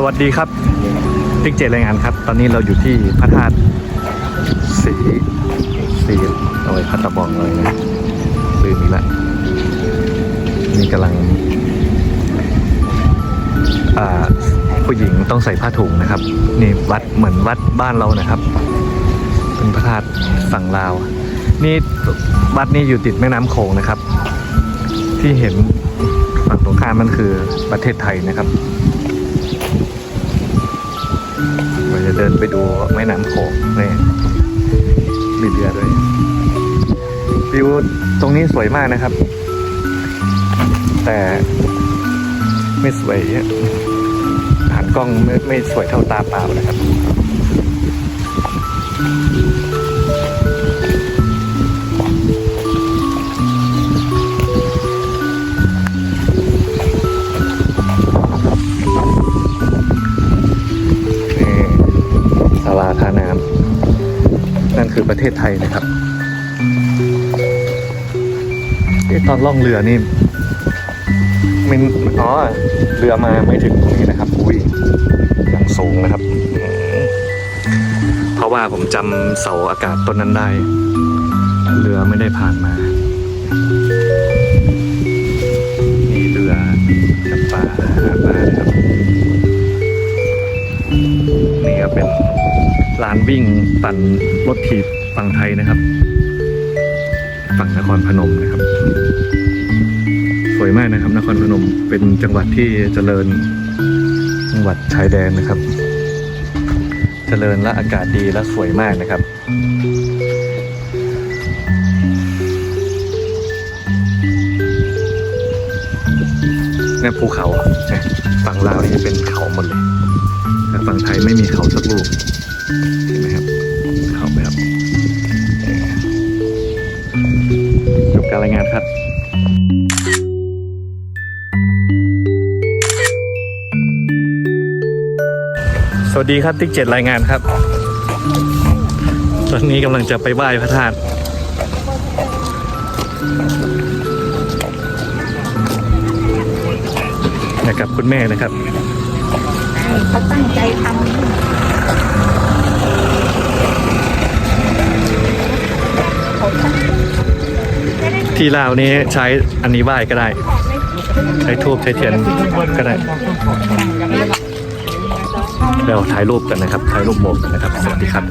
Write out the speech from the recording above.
สวัสดีครับติ๊กเจรายงานครับ ตอนนี้เราอยู่ที่พระธาตุสีสีโอ้ยพัตตะบองเลยนะลืมอีกแล้วนี่กำลังผู้หญิงต้องใส่ผ้าถุงนะครับ นี่วัดเหมือนวัดบ้านเรานะครับ เป็นพระธาตุฝั่งลาว นี่วัดนี้อยู่ติดแม่น้ำโขงนะครับ ที่เห็นฝั่งตรงข้ามมันคือประเทศไทยนะครับ ไปดูแม่น้ำโขงนี่มีเรือด้วยวิวตรงนี้สวยมากนะครับ แต่ไม่สวยหันกล้องไม่ไม่สวยเท่าตาเปล่านะครับ คือประเทศไทยนะครับตอนล่องเรือนี่มันอ๋อเรือมาไม่ถึงตรงนี้นะครับอุ้ยยังสูงนะครับ เพราะว่าผมจำเสาอากาศต้นนั้นได้ เรือไม่ได้ผ่านมา ร้านวิ่งปั่นรถถีบฝั่งไทยนะครับ ฝั่งนครพนมนะครับ สวยมากนะครับ นครพนมเป็นจังหวัดที่เจริญจังหวัดชายแดนนะครับ เจริญและอากาศดีและสวยมากนะครับเนี่ยภูเขาฝั่งลาวนี่จะเป็นเขาหมดเลยแต่ฝั่งไทยไม่มีเขาสักลูก เห็นไหมครับเขาไหมครับเอ่อจบการรายงานครับสวัสดีครับติ๊กเจ็ดรายงานครับ ตอนนี้กำลังจะไปไหว้พระธาตุนะครับคุณแม่นะครับเขาตั้งใจทำ ที่ลาวนี้ใช้อันนี้ไหว้ก็ได้ ใช้ทูบใช้เทียนก็ได้เดี๋ยวถ่ายรูปกันนะครับ ถ่ายรูปโมกกันนะครับ สวัสดีครับ